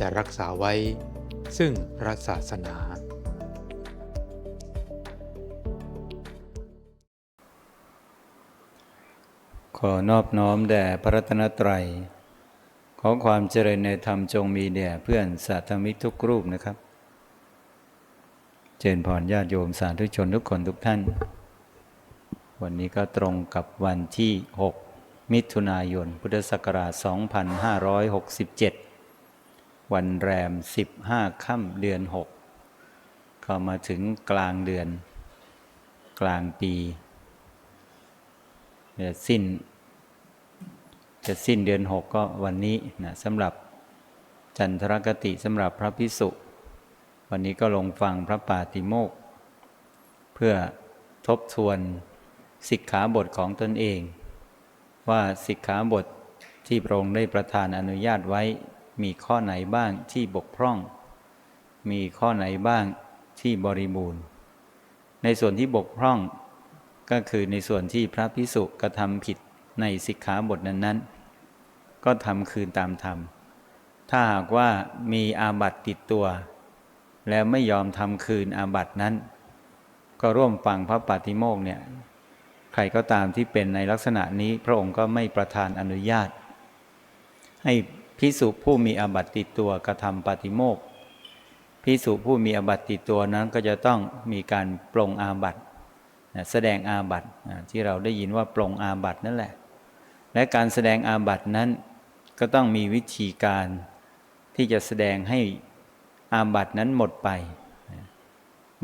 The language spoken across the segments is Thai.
จะรักษาไว้ ซึ่งพระศาสนา ขอนอบน้อมแด่พระรัตนตรัย ขอความเจริญในธรรมจงมีแด่เพื่อนสาธมิกทุกรูปนะครับ เจริญพรญาติโยมสาธุชนทุกคนทุกท่าน วันนี้ก็ตรงกับวันที่ 6 มิถุนายน พุทธศักราช 2567 วันแรม15ค่ำเดือน6เข้ามาถึงกลางเดือน กลางปีจะสิ้น จะสิ้นเดือนหกก็วันนี้นะสำหรับจันทรคติสำหรับพระพิสุวันนี้ก็ลงฟังพระปาติโมก เพื่อทบทวนสิกขาบทของตนเอง ว่าสิกขาบทที่พระองค์ได้ประทานอนุญาตไว้ มีข้อไหนบ้างที่บกพร่อง มีข้อไหนบ้างที่บริบูรณ์ ในส่วนที่บกพร่อง ก็คือในส่วนที่พระพิสุกระทำผิดในสิกขาบทนั้นๆ ก็ทำคืนตามธรรม ถ้าหากว่ามีอาบัติติดตัว แล้วไม่ยอมทำคืนอาบัตินั้น ก็ร่วมฟังพระปาติโมกเนี่ยใครก็ตามที่เป็นในลักษณะนี้พระองค์ก็ไม่ประทานอนุญาต ให้ พิสุผู้มีอาบัติติดตัวกระทำปาติโมกพิสุผู้มีอาบัติติดตัวนั้นก็จะต้องมีการปรงอาบัตแสดงอาบัตที่เราได้ยินว่าปรงอาบัตนั่นแหละ และการแสดงอาบัตนั้นก็ต้องมีวิธีการที่จะแสดงให้อาบัตนั้นหมดไป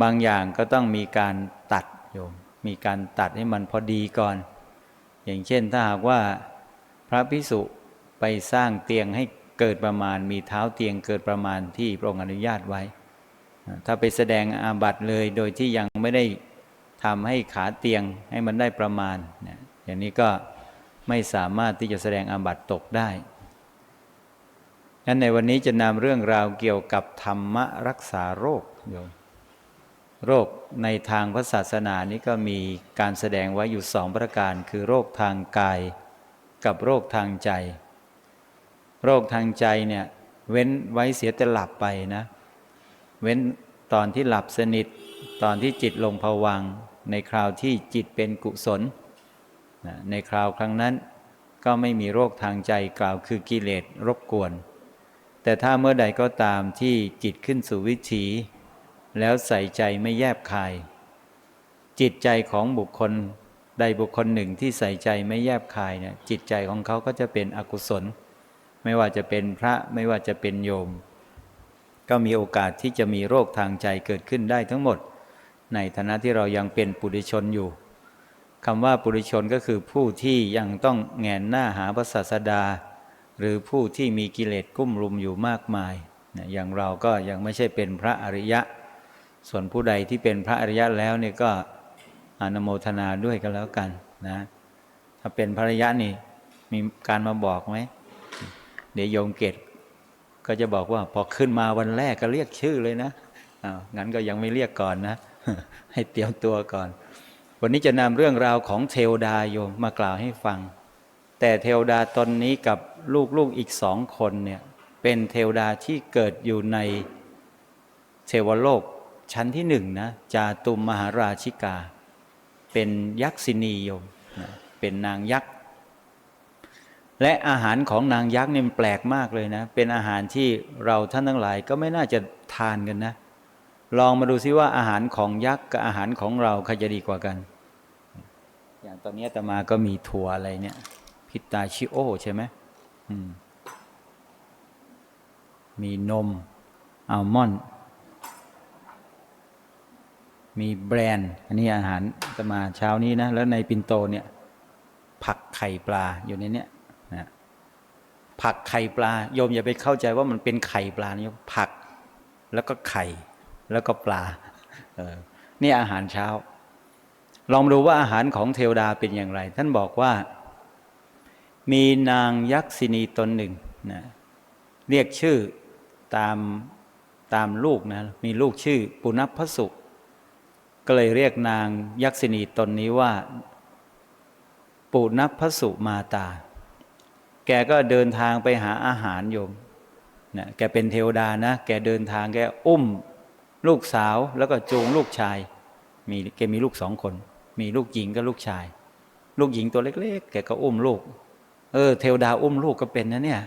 บางอย่างก็ต้องมีการตัดโยมมีการตัดให้มันพอดีก่อน อย่างเช่นถ้าหากว่าพระพิสุ ไปสร้างเตียงให้เกิดประมาณ มีเท้าเตียงเกิดประมาณที่พระองค์อนุญาตไว้ ถ้าไปแสดงอาบัติเลยโดยที่ยังไม่ได้ทำให้ขาเตียงให้มันได้ประมาณอย่างนี้ก็ไม่สามารถที่จะแสดงอาบัติตกได้นั้นในวันนี้จะนำเรื่องราวเกี่ยวกับธรรมรักษาโรคโยมโรคในทางพระศาสนานี้ก็มีการแสดงไว้อยู่สองประการ คือโรคทางกายกับโรคทางใจ โรคทางใจเนี่ยเว้นไว้เสียแต่หลับไปนะ เว้นตอนที่หลับสนิท ตอนที่จิตลงผวัง ในคราวที่จิตเป็นกุศล ในคราวครั้งนั้นก็ไม่มีโรคทางใจกล่าวคือกิเลสรบกวน แต่ถ้าเมื่อใดก็ตามที่จิตขึ้นสู่วิถี แล้วใส่ใจไม่แยบคาย จิตใจของบุคคลใดบุคคลหนึ่งที่ใส่ใจไม่แยบคายเนี่ยจิตใจของเขาก็จะเป็นอกุศล ไม่ว่าจะเป็นพระไม่ว่าจะเป็นโยม ก็มีโอกาสที่จะมีโรคทางใจเกิดขึ้นได้ทั้งหมด ในฐานะที่เรายังเป็นปุถุชนอยู่คำว่าปุถุชนก็คือผู้ที่ยังต้องแงนหน้าหาพระศาสดา หรือผู้ที่มีกิเลสกุ้มรุมอยู่มากมาย อย่างเราก็ยังไม่ใช่เป็นพระอริยะ ส่วนผู้ใดที่เป็นพระอริยะแล้วเนี่ยก็อนโมทนาด้วยกันแล้วกันนะ ถ้าเป็นพระอริยะนี่มีการมาบอกไหม เดี๋ยวโยมเกตก็จะบอกว่า พอขึ้นมาวันแรกก็เรียกชื่อเลยนะอ้าวงั้นก็ยังไม่เรียกก่อนนะ ให้เตรียมตัวก่อน วันนี้จะนำเรื่องราวของเทวดาโยมมากล่าวให้ฟัง แต่เทวดาตนนี้กับลูกๆอีกสองคนเนี่ย เป็นเทวดาที่เกิดอยู่ในเทวโลกชั้นที่หนึ่งนะจาตุมมหาราชิกา เป็นยักษินีโยม เป็นนางยักษ์ และอาหารของนางยักษ์เนี่ยมันแปลกมากเลยนะ เป็นอาหารที่เราท่านทั้งหลายก็ไม่น่าจะทานกันนะ ลองมาดูซิว่าอาหารของยักษ์กับอาหารของเราใครจะดีกว่ากัน อย่างตอนนี้ตมาก็มีถั่วอะไรเนี่ย พิตาชิโอใช่ไหมมมีนมอัลมอนด์มีแบรนด์ อันนี้อาหารตมาเช้านี้นะ แล้วในปินโตเนี่ย ผักไข่ปลาอยู่ในเนี้ย ผักไข่ปลาโยมอย่าไปเข้าใจว่ามันเป็นไข่ปลานะโยมผัก แล้วก็ไข่แล้วก็ปลาเออนี่อาหารเช้า ลองดูว่าอาหารของเทวดาเป็นอย่างไร ท่านบอกว่า มีนางยักษินีตนหนึ่งนะเรียกชื่อตามตามลูกนะมีลูกชื่อปุณพสุก็เลยเรียกนางยักษินีตนนี้ว่า ปุณพสุมาตา แกก็เดินทางไปหาอาหารโยมนะแกเป็นเทวดานะ แกเดินทางแกอุ้มลูกสาวแล้วก็จูงลูกชาย มีแกมีลูกสองคน มีลูกหญิงกับลูกชาย ลูกหญิงตัวเล็ก ๆ แกก็อุ้มลูก เออ เทวดาอุ้มลูกก็เป็นนะเนี่ย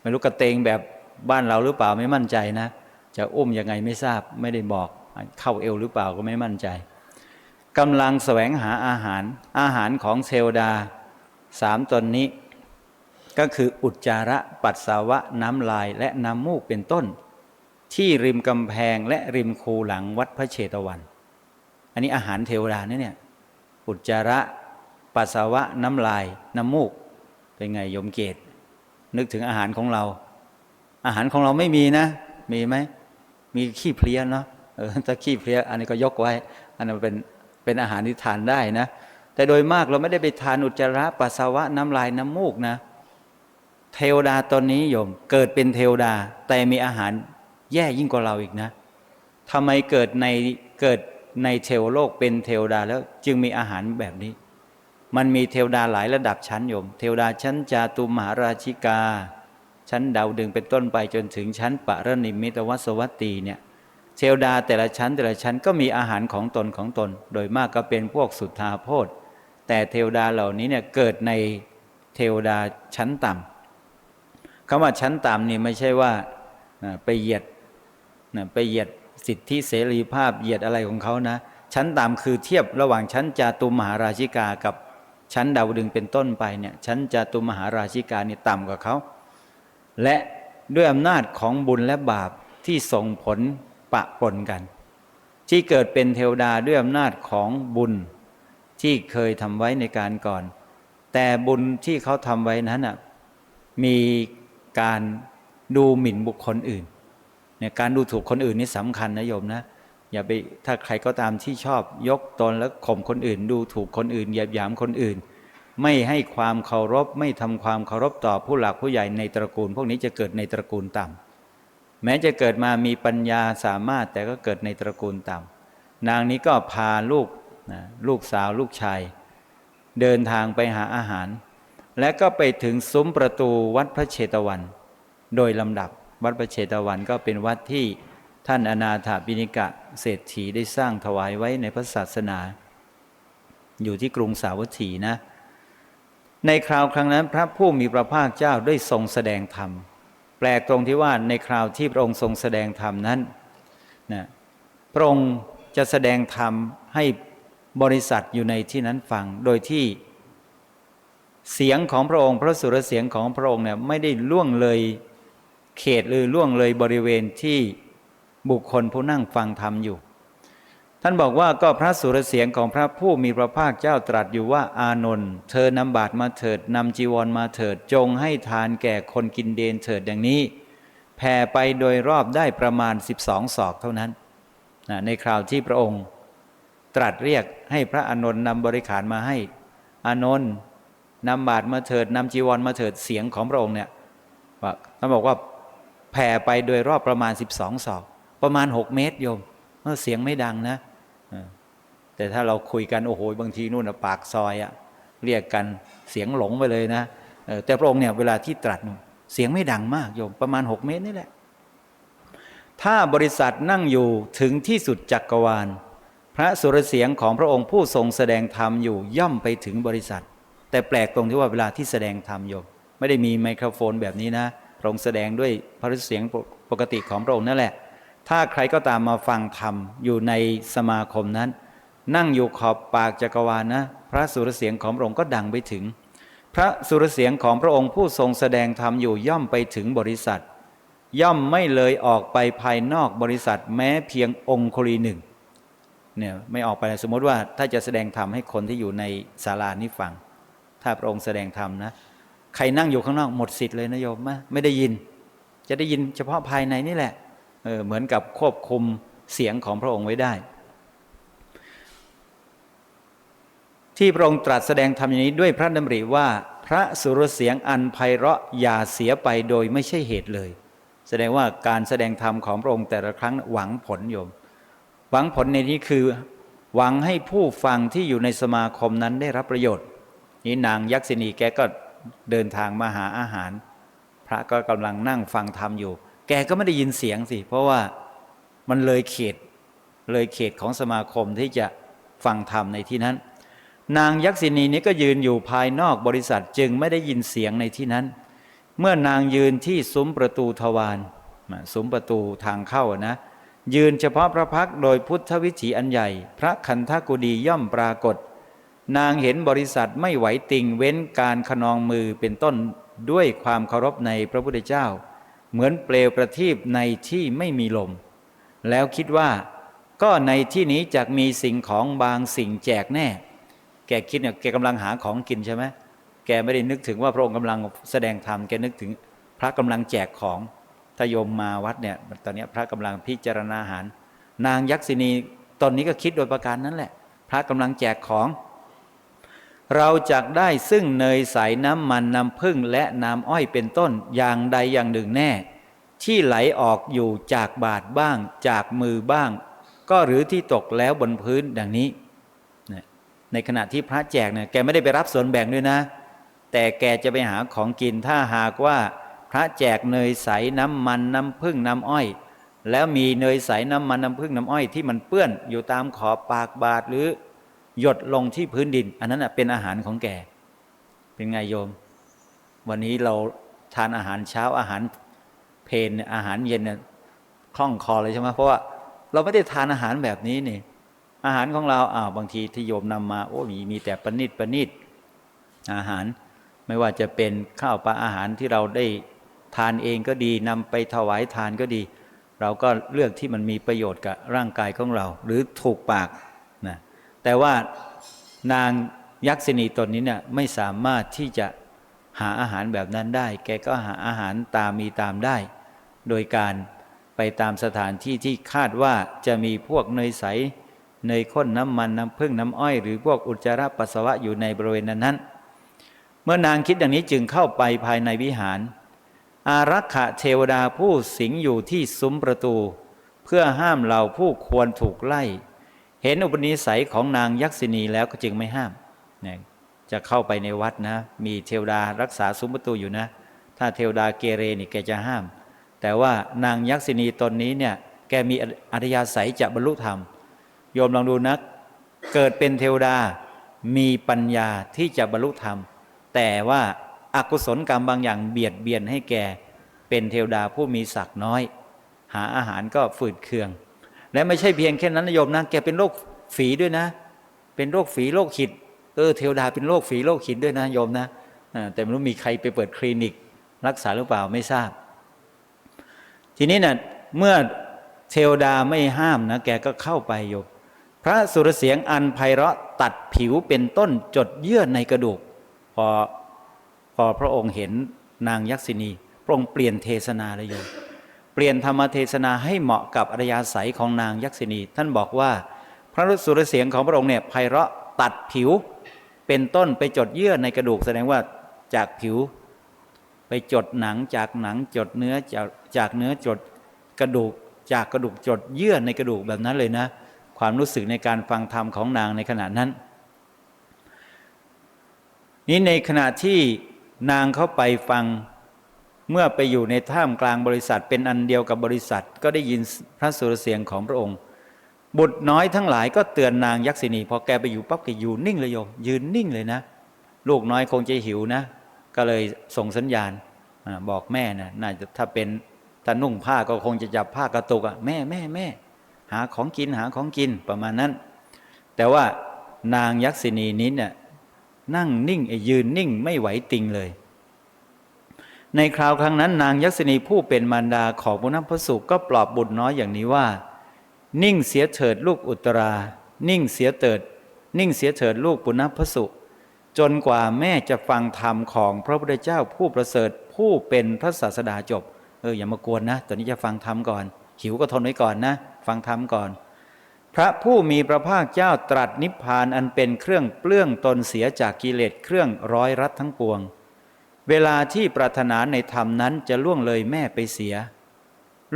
ไม่รู้กระเตงแบบบ้านเราหรือเปล่าไม่มั่นใจนะ จะอุ้มยังไงไม่ทราบไม่ได้บอก เข้าเอวหรือเปล่าก็ไม่มั่นใจกำลังแสวงหาอาหาร อาหารของเทวดาสามตนนี้ ก็คืออุจจาระปัสสาวะน้ำลายและน้ำมูกเป็นต้น ที่ริมกำแพงและริมคูหลังวัดพระเชตวัน อันนี้อาหารเทวดาเนี่ยเนี่ยอุจจาระปัสสาวะน้ำลายน้ำมูกเป็นไงโยมเกต นึกถึงอาหารของเรา อาหารของเราไม่มีนะ มีไหมมีขี้เพลียเนาะเออถ้าขี้เพลียอันนี้ก็ยกไว้ อันนั้นเป็นเป็นอาหารที่ทานได้นะ แต่โดยมากเราไม่ได้ไปทานอุจจาระปัสสาวะน้ำลายน้ำมูกนะเเทวดาตอนนี้โยมเกิดเป็นเทวดา แต่มีอาหารแย่ยิ่งกว่าเราอีกนะทำไมเกิดในเกิดในเทวโลกเป็นเทวดาแล้วจึงมีอาหารแบบนี้ มันมีเทวดาหลายระดับชั้นโยม เทวดาชั้นจาตุมหาราชิกา ชั้นดาวดึงเป็นต้นไปจนถึงชั้นปรนิมิตวัสวัตตีเนี่ยเทวดาแต่ละชั้นแต่ละชั้นก็มีอาหารของตนของตน โดยมากก็เป็นพวกสุทธาโพธแต่เทวดาเหล่านี้เนี่ยเกิดในเทวดาชั้นต่ำ คำว่าชั้นต่ำนี่ไม่ใช่ว่าไปเหยียดไปเหยียดสิทธิเสรีภาพเหยียดอะไรของเขานะ ชั้นต่ำคือเทียบระหว่างชั้นจาตุมหาราชิกากับชั้นดาวดึงเป็นต้นไปเนี่ยชั้นจาตุมหาราชิกานี่ต่ำกว่าเขา และด้วยอำนาจของบุญและบาปที่ส่งผลปะปนกัน ที่เกิดเป็นเทวดาด้วยอำนาจของบุญที่เคยทำไว้ในการก่อน แต่บุญที่เขาทำไว้นั้นมี การดูหมิ่นบุคคลอื่นเนี่ยการดูถูกคนอื่นนี่สำคัญนะโยมนะอย่าไปถ้าใครก็ตามที่ชอบยกตนแล้วข่มคนอื่น ดูถูกคนอื่นเหยียบหยามคนอื่น ไม่ให้ความเคารพไม่ทำความเคารพต่อผู้หลักผู้ใหญ่ในตระกูล พวกนี้จะเกิดในตระกูลต่ำแม้จะเกิดมามีปัญญาสามารถแต่ก็เกิดในตระกูลต่ำนางนี้ก็พาลูกนะลูกสาวลูกชาย เดินทางไปหาอาหาร และก็ไปถึงซุ้มประตูวัดพระเชตวัน โดยลำดับวัดพระเชตวันก็เป็นวัดที่ท่านอนาถาบินิกะเศรษฐีได้สร้างถวายไว้ในพระศาสนา อยู่ที่กรุงสาวัตถีนะ ในคราวครั้งนั้นพระผู้มีพระภาคเจ้าได้ทรงแสดงธรรม แปลกตรงที่ว่าในคราวที่พระองค์ทรงแสดงธรรมนั้นนะพระองค์จะแสดงธรรมให้บริษัทอยู่ในที่นั้นฟังโดยที่ เสียงของพระองค์ พระสุรเสียงของพระองค์เนี่ยไม่ได้ล่วงเลยเขตหรือล่วงเลยบริเวณที่บุคคลผู้นั่งฟังธรรมอยู่ ท่านบอกว่าก็พระสุรเสียงของพระผู้มีพระภาคเจ้าตรัสอยู่ว่าอานนท์เธอนำบาตรมาเถิดนำจีวรมาเถิดจงให้ทานแก่คนกินเดนเถิดดังนี้แผ่ไปโดยรอบได้ประมาณ 12 ศอกเท่านั้นในคราวที่พระองค์ ตรัสเรียกให้พระอานนท์นำบริขารมาให้ อานนท์ นำบาตรมาเถิดนำจีวรมาเถิดเสียงของพระองค์เนี่ยว่าท่านบอกว่าแผ่ไปโดยรอบประมาณ 12ศอกประมาณ 6 เมตรโยมเสียงไม่ดังนะแต่ถ้าเราคุยกันโอ้โหบางทีนู่นปากซอยอะเรียกกันเสียงหลงไปเลยนะแต่พระองค์เนี่ยเวลาที่ตรัสเสียงไม่ดังมากโยมประมาณ 6 เมตรนี่แหละ ถ้าบริษัทนั่งอยู่ถึงที่สุดจักกรวาล พระสุรเสียงของพระองค์ผู้ทรงแสดงธรรมอยู่ย่อมไปถึงบริษัท แต่แปลกตรงที่ว่าเวลาที่แสดงธรรมโยมไม่ได้มีไมโครโฟนแบบนี้นะพระองค์แสดงด้วยพระเสียงปกติของพระองค์นั่นแหละ ถ้าใครก็ตามมาฟังธรรมอยู่ในสมาคมนั้น นั่งอยู่ขอบปากจักรวาลนะ พระสุรเสียงของพระองค์ก็ดังไปถึง พระสุรเสียงของพระองค์ผู้ทรงแสดงธรรมอยู่ย่อมไปถึงบริษัท ย่อมไม่เลยออกไปภายนอกบริษัทแม้เพียงองค์คลีหนึ่งเนี่ยไม่ออกไปสมมติว่าถ้าจะแสดงธรรมให้คนที่อยู่ในศาลานี้ฟัง ถ้าพระองค์แสดงธรรมนะใครนั่งอยู่ข้างนอกหมดสิทธิ์เลยนะโยมไม่ได้ยิน จะได้ยินเฉพาะภายในนี่แหละเออเหมือนกับควบคุมเสียงของพระองค์ไว้ได้ ที่พระองค์ตรัสแสดงธรรมอย่างนี้ด้วยพระดำริว่าพระสุรเสียงอันไพเราะอย่าเสียไปโดยไม่ใช่เหตุเลย แสดงว่าการแสดงธรรมของพระองค์แต่ละครั้งหวังผลโยม หวังผลในนี้คือ หวังให้ผู้ฟังที่อยู่ในสมาคมนั้นได้รับประโยชน์ นี่นางยักษินีแกก็เดินทางมาหาอาหาร พระก็กำลังนั่งฟังธรรมอยู่ แกก็ไม่ได้ยินเสียงสิ เพราะว่ามันเลยเขตเลยเขตของสมาคมที่จะฟังธรรมในที่นั้น นางยักษินีนี้ก็ยืนอยู่ภายนอกบริษัทจึงไม่ได้ยินเสียงในที่นั้น เมื่อนางยืนที่ซุ้มประตูทวารซุ้มประตูทางเข้านะยืนเฉพาะพระพักโดยพุทธวิถีอันใหญ่ พระคันธกุดีย่อมปรากฏ นางเห็นบริษัทไม่ไหวติงเว้นการขนองมือเป็นต้นด้วยความเคารพในพระพุทธเจ้า เหมือนเปลวประทีปในที่ไม่มีลม แล้วคิดว่า ก็ในที่นี้จะมีสิ่งของบางสิ่งแจกแน่ แกคิดเนี่ยแกกำลังหาของกินใช่ไหมแกไม่ได้นึกถึงว่าพระองค์กำลังแสดงธรรมแกนึกถึงพระกำลังแจกของถ้าโยมมาวัดเนี่ยตอนนี้พระกำลังพิจารณาอาหาร นางยักษินีตอนนี้ก็คิดโดยประการนั้นแหละ พระกำลังแจกของ เราจะได้ซึ่งเนยใสน้ำมันน้ำผึ้งและน้ำอ้อยเป็นต้นอย่างใดอย่างหนึ่งแน่ ที่ไหลออกอยู่จากบาทบ้าง จากมือบ้าง ก็หรือที่ตกแล้วบนพื้นดังนี้ ในขณะที่พระแจกเนี่ยแกไม่ได้ไปรับส่วนแบ่งด้วยนะ แต่แกจะไปหาของกินถ้าหากว่าพระแจกเนยใสน้ำมันน้ำผึ้งน้ำอ้อย แล้วมีเนยใสน้ำมันน้ำผึ้งน้ำอ้อยที่มันเปื้อนอยู่ตามขอบปากบาทหรือ หยดลงที่พื้นดิน อันนั้นเป็นอาหารของแก เป็นไงโยม วันนี้เราทานอาหารเช้าอาหารเพนอาหารเย็นเนี่ยคล่องคอเลยใช่ไหมเพราะว่าเราไม่ได้ทานอาหารแบบนี้นี่อาหารของเราอ้าวบางทีที่โยมนำมา โอ้มีมีแต่ประณีตประณีตอาหารไม่ว่าจะเป็นข้าวปลาอาหารที่เราได้ทานเองก็ดีนำไปถวายทานก็ดี เราก็เลือกที่มันมีประโยชน์กับร่างกายของเรา หรือถูกปาก แต่ว่านางยักษินีตนนี้เนี่ยไม่สามารถที่จะหาอาหารแบบนั้นได้ แกก็หาอาหารตามมีตามได้ โดยการไปตามสถานที่ที่คาดว่าจะมีพวกเนยใส เนยข้นน้ำมันน้ำผึ้งน้ำอ้อย หรือพวกอุจจาระปัสสาวะอยู่ในบริเวณนั้นเมื่อนางคิดอย่างนี้จึงเข้าไปภายในวิหาร อารักขะเทวดาผู้สิงอยู่ที่ซุ้มประตู เพื่อห้ามเราผู้ควรถูกไล่ เห็นอุปนิสัยของนางยักษินีแล้วก็จึงไม่ห้ามจะเข้าไปในวัดนะ มีเทวดารักษาซุ้มประตูอยู่นะ ถ้าเทวดาเกเรนี่แกจะห้าม แต่ว่านางยักษินีตนนี้เนี่ยแกมีอัธยาศัยจะบรรลุธรรม โยมลองดูนะเกิดเป็นเทวดามีปัญญาที่จะบรรลุธรรม แต่ว่าอากุศลกรรมบางอย่างเบียดเบียนให้แกเป็นเทวดาผู้มีศักดิ์น้อย หาอาหารก็ฝืดเคือง และไม่ใช่เพียงแค่นั้นนะโยมนะแกเป็นโรคฝีด้วยนะ เป็นโรคฝีโรคขิดเออเทวดาเป็นโรคฝีโรคขิดด้วยนะโยมนะแต่ไม่รู้มีใครไปเปิดคลินิก รักษาหรือเปล่าไม่ทราบ ทีนี้นะ่ะเมื่อเทวดาไม่ห้ามนะแกก็เข้าไปโยมพระสุรเสียงอันไพเราะตัดผิวเป็นต้นจดเยื่อในกระดูก พอพอพระองค์เห็นนางยักษินีพระองค์เปลี่ยนเทศนาเลยโยม เปลี่ยนธรรมเทศนาให้เหมาะกับอริยาศัยของนางยักษินี ท่านบอกว่า พระสุรเสียงของพระองค์เนี่ยไพเราะตัดผิว เป็นต้นไปจดเยื่อในกระดูกแสดงว่าจากผิว ไปจดหนังจากหนังจดเนื้อจากจากเนื้อจดกระดูกจากกระดูกจดเยื่อในกระดูกแบบนั้นเลยนะ ความรู้สึกในการฟังธรรมของนางในขณะนั้น นี้ในขณะที่นางเข้าไปฟัง เมื่อไปอยู่ในท่ามกลางบริษัทเป็นอันเดียวกับบริษัทก็ได้ยินพระสุรเสียงของพระองค์ บุตรน้อยทั้งหลายก็เตือนนางยักษินีพอแกไปอยู่ปั๊บแกอยู่นิ่งเลยโยมยืนนิ่งเลยนะ ลูกน้อยคงจะหิวนะ ก็เลยส่งสัญญาณบอกแม่นะน่าจะถ้าเป็นถ้านุ่งผ้าก็คงจะจับผ้ากระตุกอะแม่แม่แม่หาของกินหาของกินประมาณนั้น แต่ว่านางยักษินีนี้เนี่ยนั่งนิ่งยืนนิ่งไม่ไหวติงเลย ในคราวครั้งนั้นนางยักษินีผู้เป็นมารดาของพระนักพสุก็ปลอบบุตรน้อยอย่างนี้ว่า นิ่งเสียเถิดลูกอุตรา นิ่งเสียเถิด นิ่งเสียเถิดลูกปุณณพสุจนกว่าแม่จะฟังธรรมของพระพุทธเจ้าผู้ประเสริฐผู้เป็นพระศาสดาจบ เอออย่ามากวนนะ ตอนนี้จะฟังธรรมก่อน หิวก็ทนไว้ก่อนนะ ฟังธรรมก่อน พระผู้มีพระภาคเจ้าตรัสนิพพานอันเป็นเครื่องเปลื้องตนเสียจากกิเลสเครื่องร้อยรัดทั้งปวง เวลาที่ปรารถนาในธรรมนั้นจะล่วงเลยแม่ไปเสีย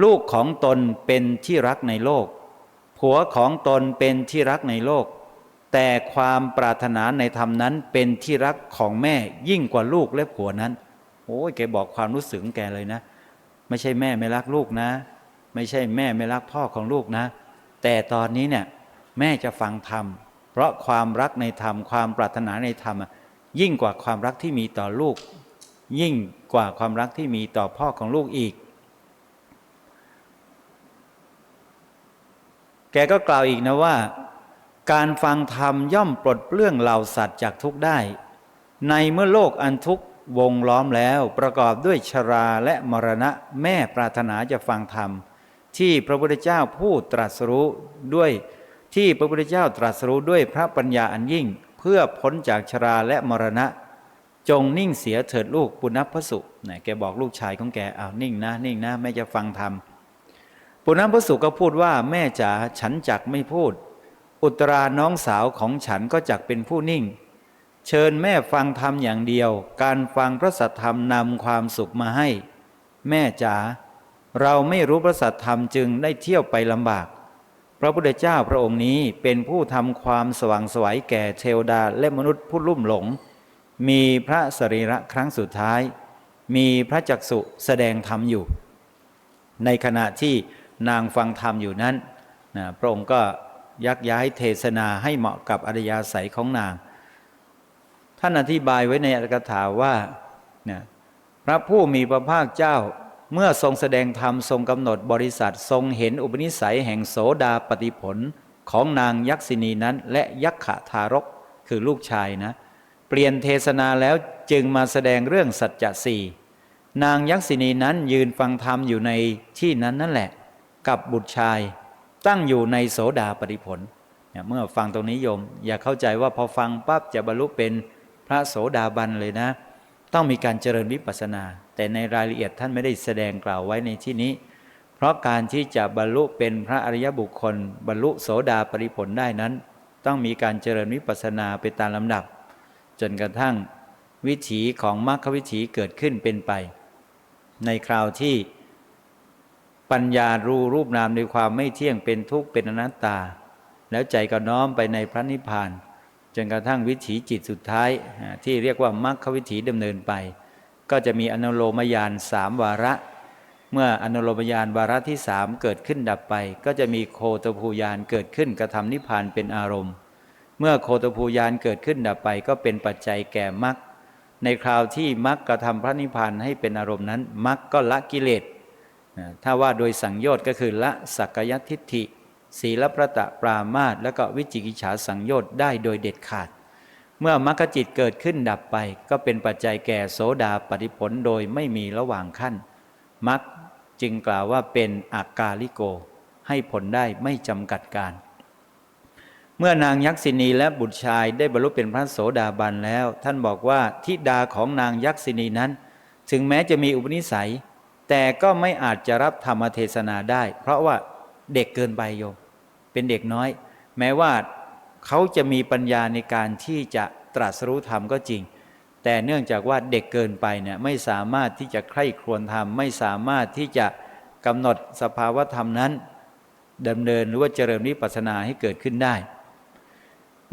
ลูกของตนเป็นที่รักในโลก ผัวของตนเป็นที่รักในโลก แต่ความปรารถนาในธรรมนั้นเป็นที่รักของแม่ยิ่งกว่าลูกและผัวนั้นโอ้ยแกบอกความรู้สึกของแกเลยนะ ไม่ใช่แม่ไม่รักลูกนะ ไม่ใช่แม่ไม่รักพ่อของลูกนะ แต่ตอนนี้เนี่ยแม่จะฟังธรรม เพราะความรักในธรรม ความปรารถนาในธรรมอะยิ่งกว่าความรักที่มีต่อลูก ยิ่งกว่าความรักที่มีต่อพ่อของลูกอีก แกก็กล่าวอีกนะว่า การฟังธรรมย่อมปลดเปลื้องเหล่าสัตว์จากทุกข์ได้ ในเมื่อโลกอันทุกข์วงล้อมแล้วประกอบด้วยชราและมรณะแม่ปรารถนาจะฟังธรรม ที่พระพุทธเจ้าผู้ตรัสรู้ด้วยที่พระพุทธเจ้าตรัสรู้ด้วยพระปัญญาอันยิ่ง เพื่อพ้นจากชราและมรณะ จงนิ่งเสียเถิดลูกปุณณพสุนะแกบอกลูกชายของแกเอานิ่งนะ นิ่งนะแม่จะฟังธรรมปุณณพสุก็พูดว่าแม่จ๋าฉันจักไม่พูด อุตราน้องสาวของฉันก็จักเป็นผู้นิ่ง เชิญแม่ฟังธรรมอย่างเดียว การฟังพระสัทธรรมนำความสุขมาให้ แม่จ๋าเราไม่รู้พระสัทธรรมจึงได้เที่ยวไปลำบาก พระพุทธเจ้าพระองค์นี้เป็นผู้ทำความสว่างสวยแก่เทวดาและมนุษย์ผู้ลุ่มหลง มีพระสรีระครั้งสุดท้าย มีพระจักสุแสดงธรรมอยู่ ในขณะที่นางฟังธรรมอยู่นั้นนะพระองค์ก็ยักย้ายเทศนาให้เหมาะกับอริยาศัยของนาง ท่านอธิบายไว้ในอัตถกถาว่านะพระผู้มีพระภาคเจ้าเมื่อทรงแสดงธรรมทรงกำหนดบริษัททรงเห็นอุปนิสัยแห่งโสดาปฏิผลของนางยักษินีนั้น และยักขะทารกคือลูกชายนะ เปลี่ยนเทศนาแล้วจึงมาแสดงเรื่องสัจจะสี่นางยักษินีนั้นยืนฟังธรรมอยู่ในที่นั้นนั่นแหละ กับบุตรชาย ตั้งอยู่ในโสดาปฏิผลเมื่อฟังตรงนี้โยม อย่าเข้าใจว่าพอฟังปั๊บจะบรรลุเป็นพระโสดาบันเลยนะ ต้องมีการเจริญวิปัสสนา แต่ในรายละเอียดท่านไม่ได้แสดงกล่าวไว้ในที่นี้ เพราะการที่จะบรรลุเป็นพระอริยบุคคล บรรลุโสดาปริผลได้นั้น ต้องมีการเจริญวิปัสสนาไปตามลำดับ จนกระทั่งวิถีของมรรควิถีเกิดขึ้นเป็นไป ในคราวที่ปัญญารู้รูปนามในความไม่เที่ยงเป็นทุกข์เป็นอนัตตา แล้วใจก็น้อมไปในพระนิพพาน จนกระทั่งวิถีจิตสุดท้ายที่เรียกว่ามรรควิถีดำเนินไป ก็จะมีอนุโลมยานสามวาระ เมื่ออนุโลมยานวาระที่สามเกิดขึ้นดับไป ก็จะมีโคตภูยานเกิดขึ้นกระทำนิพพานเป็นอารมณ์ เมื่อโคตภูยานเกิดขึ้นดับไป ก็เป็นปัจจัยแก่มรรคในคราวที่มรรคกระทำพระนิพพานให้เป็นอารมณ์นั้นมรรคก็ละกิเลสถ้าว่าโดยสังโยชน์ก็คือละสักยทิฏฐิ ศีลประตะปรามาตและก็วิจิกิจฉาสังโยชน์ได้โดยเด็ดขาด เมื่อมรรคจิตเกิดขึ้นดับไป ก็เป็นปัจจัยแก่โสดาปฏิผลโดยไม่มีระหว่างขั้นมรรคจึงกล่าวว่าเป็นอากาลิโก ให้ผลได้ไม่จำกัดการ เมื่อนางยักษินีและบุตรชายได้บรรลุเป็นพระโสดาบันแล้ว ท่านบอกว่าทิดาของนางยักษินีนั้น ถึงแม้จะมีอุปนิสัย แต่ก็ไม่อาจจะรับธรรมเทศนาได้ เพราะว่าเด็กเกินไปโยม เป็นเด็กน้อย แม้ว่าเขาจะมีปัญญาในการที่จะตรัสรู้ธรรมก็จริง แต่เนื่องจากว่าเด็กเกินไปเนี่ยไม่สามารถที่จะใคร่ครวญธรรม ไม่สามารถที่จะกำหนดสภาวะธรรมนั้นดำเนินหรือว่าเจริญวิปัสสนาให้เกิดขึ้นได้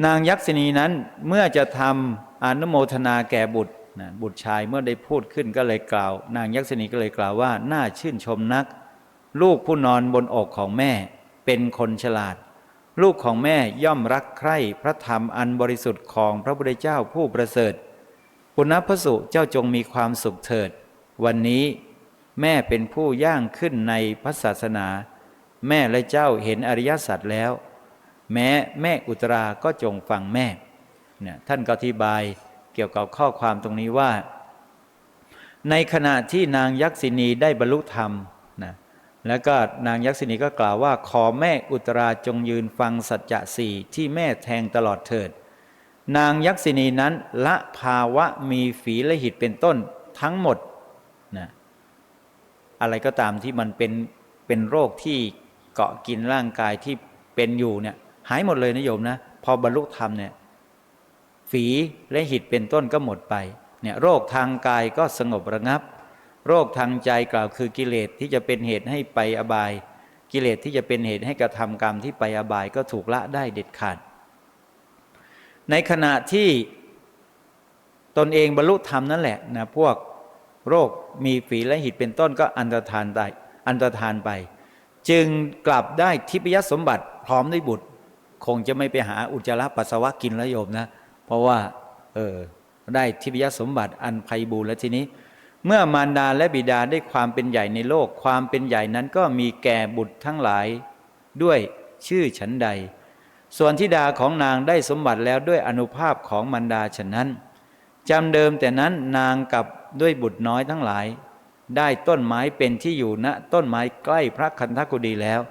นางยักษินีนั้นเมื่อจะทำอนุโมทนาแก่บุตรนะบุตรชายเมื่อได้พูดขึ้นก็เลยกล่าว นางยักษินีก็เลยกล่าวว่า น่าชื่นชมนัก ลูกผู้นอนบนอกของแม่ เป็นคนฉลาด ลูกของแม่ย่อมรักใคร่พระธรรมอันบริสุทธิ์ของพระพุทธเจ้าผู้ประเสริฐปุณณพสุเจ้าจงมีความสุขเถิด วันนี้แม่เป็นผู้ย่างขึ้นในพระศาสนา แม่และเจ้าเห็นอริยสัจแล้ว แม้แม่อุตราก็จงฟังแม่เนี่ยท่านก็อธิบายเกี่ยวกับข้อความตรงนี้ว่า ในขณะที่นางยักษินีได้บรรลุธรรมนะแล้วก็นางยักษินีก็กล่าวว่า ขอแม่อุตราจงยืนฟังสัจจะสี่ที่แม่แทงตลอดเถิด นางยักษินีนั้นละภาวะมีฝีและหิตเป็นต้นทั้งหมดนะอะไรก็ตามที่มันเป็นเป็นโรคที่เกาะกินร่างกายที่เป็นอยู่เนี่ย หายหมดเลยนะโยมนะ พอบรรลุธรรมเนี่ยฝีและหิดเป็นต้นก็หมดไปเนี่ยโรคทางกายก็สงบระงับ โรคทางใจกล่าวคือกิเลสที่จะเป็นเหตุให้ไปอบาย กิเลสที่จะเป็นเหตุให้กระทำกรรมที่ไปอบายก็ถูกละได้เด็ดขาด ในขณะที่ตนเองบรรลุธรรมนั่นแหละนะพวกโรคมีฝีและหิดเป็นต้นก็อันตรธานไปอันตรธานไป จึงกลับได้ทิพยสมบัติพร้อมด้วยบุตร คงจะไม่ไปหาอุจจาระปัสสาวะกินแล้วโยมนะ เพราะว่า เออได้ทิพยสมบัติอันไพบูลย์แล้วทีนี้ เมื่อมารดาและบิดาได้ความเป็นใหญ่ในโลก ความเป็นใหญ่นั้นก็มีแก่บุตรทั้งหลาย ด้วยชื่อฉันใด ส่วนธิดาของนางได้สมบัติแล้วด้วยอนุภาพของมารดาฉะนั้นจำเดิมแต่นั้นนางกับด้วยบุตรน้อยทั้งหลาย ได้ต้นไม้เป็นที่อยู่ณต้นไม้ใกล้พระคันธกุฎีแล้ว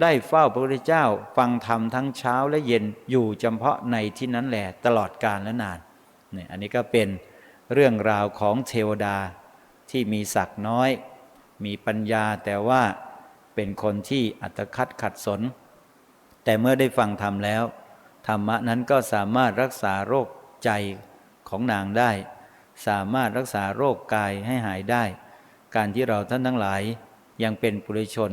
ได้เฝ้าพระพุทธเจ้าฟังธรรมทั้งเช้าและเย็นอยู่เฉพาะในที่นั้นแหละตลอดกาลและนานเนี่ยอันนี้ก็เป็นเรื่องราวของเทวดาที่มีศักดิ์น้อย มีปัญญาแต่ว่าเป็นคนที่อัตคัดขัดสน แต่เมื่อได้ฟังธรรมแล้ว ธรรมะนั้นก็สามารถรักษาโรคใจของนางได้ สามารถรักษาโรคกายให้หายได้ การที่เราท่านทั้งหลายยังเป็นปุถุชน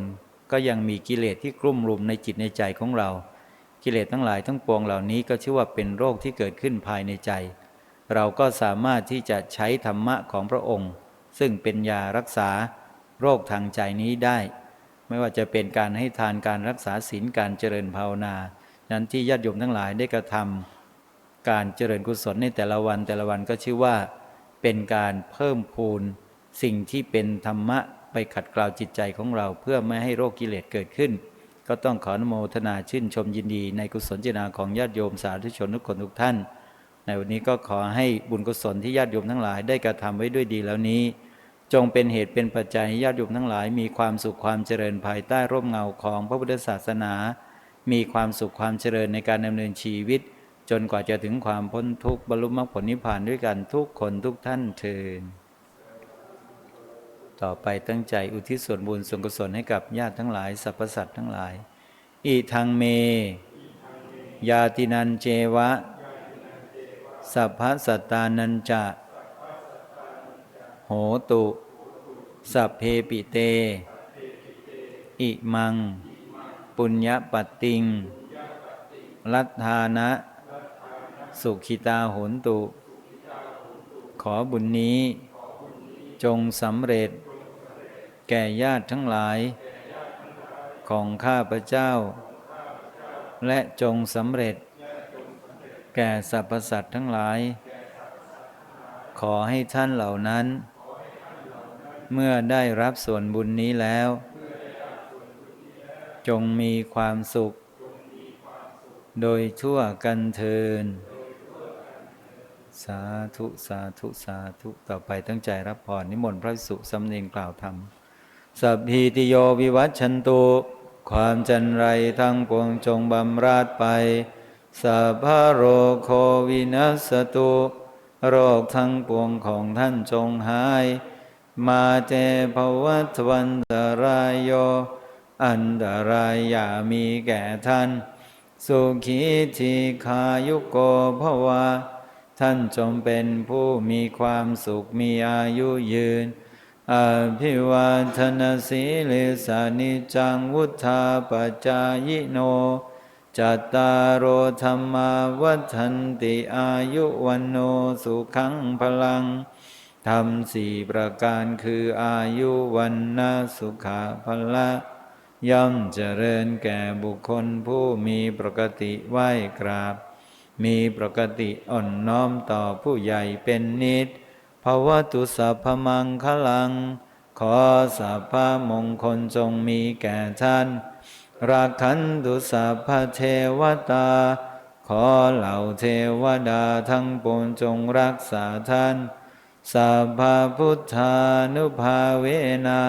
ก็ยังมีกิเลสที่กลุ่มรุมในจิตในใจของเรา กิเลสทั้งหลายทั้งปวงเหล่านี้ก็ชื่อว่าเป็นโรคที่เกิดขึ้นภายในใจ เราก็สามารถที่จะใช้ธรรมะของพระองค์ ซึ่งเป็นยารักษาโรคทางใจนี้ได้ ไม่ว่าจะเป็นการให้ทานการรักษาศีลการเจริญภาวนา นั้นที่ญาติโยมทั้งหลายได้กระทำการเจริญกุศลในแต่ละวันแต่ละวันก็ชื่อว่า เป็นการเพิ่มพูนสิ่งที่เป็นธรรมะ ไปขัดเกลาจิตใจของเรา เพื่อไม่ให้โรคกิเลสเกิดขึ้น ก็ต้องขออนุโมทนาชื่นชมยินดี ในกุศลเจตนาของญาติโยมสาธุชนทุกคนทุกท่าน ในวันนี้ก็ขอให้บุญกุศลที่ญาติโยมทั้งหลายได้กระทำไว้ด้วยดีแล้วนี้ จงเป็นเหตุเป็นปัจจัยให้ญาติโยมทั้งหลาย มีความสุขความเจริญภายใต้ร่มเงาของพระพุทธศาสนา มีความสุขความเจริญในการดำเนินชีวิต จนกว่าจะถึงความพ้นทุกข์บรรลุมรรคผลนิพพานด้วยกันทุกคนทุกท่านเทิน ต่อไปตั้งใจอุทิศส่วนบุญส่วนกุศลให้กับญาติทั้งหลายสรรพสัตว์ทั้งหลาย อีทางเม ยาตินันเจวะ สัพพสัตตานันจะ โหตุ สัพเพปิเต อิมัง ปุญญปัตติง รัตธานะ สุขิตาโหนตุ ขอบุญนี้จงสำเร็จ แก่ญาติทั้งหลาย ของข้าพเจ้า และจงสำเร็จ แก่สรรพสัตว์ทั้งหลาย ขอให้ท่านเหล่านั้น เมื่อได้รับส่วนบุญนี้แล้ว จงมีความสุข โดยทั่วกันเทินสาธุ สาธุ สาธุ ต่อไปตั้งใจรับพรนิมนต์พระภิกษุสำเนียงกล่าวธรรม สัพพีติโยวิวัชชันตุความจันไรทั้งปวงจงบำราดไปสัพพโรโควินัสตุ โรคทั้งปวงของท่านจงหาย มาเจภวัตวันตรายโย อันตรายอย่ามีแก่ท่าน สุขีทีขายุโกภวา ท่านจงเป็นผู้มีความสุขมีอายุยืน อภิวาทนาสีเลสานิจังวุธาปจายโน จัตตารโอธรรมาวัฏันติอายุวันโนสุขังพลังทำสี่ประการคืออายุวันนาสุขาพละย่อมเจริญแก่บุคคลผู้มีปกติไหวกราบ มีปกติอ่อนน้อมต่อผู้ใหญ่เป็นนิด ภาวตุสัพพมังคลัง ขอสัพพมงคลจงมีแก่ท่านรักขันตุสัพพเทวตา ขอเหล่าเทวดาทั้งปวงจงรักษาท่านสัพพพุทธานุภาเวนะ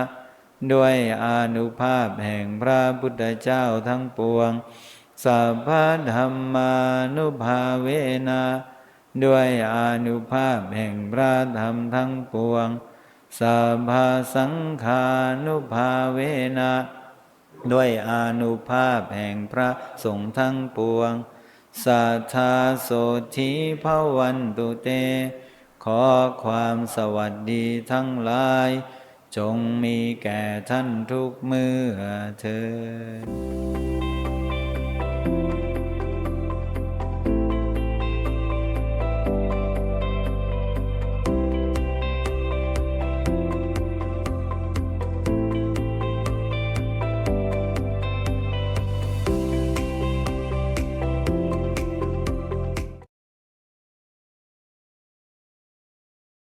ด้วยอนุภาพแห่งพระพุทธเจ้าทั้งปวงสัพพธรรมานุภาเวนะ ด้วยอานุภาพแห่งพระธรรมทั้งปวงสัพพสังฆานุภาเวนะ ด้วยอานุภาพแห่งพระสงฆ์ทั้งปวงสัทธาโสธีภวันตุเต ขอความสวัสดีทั้งหลาย จงมีแก่ท่านทุกเมื่อเธอ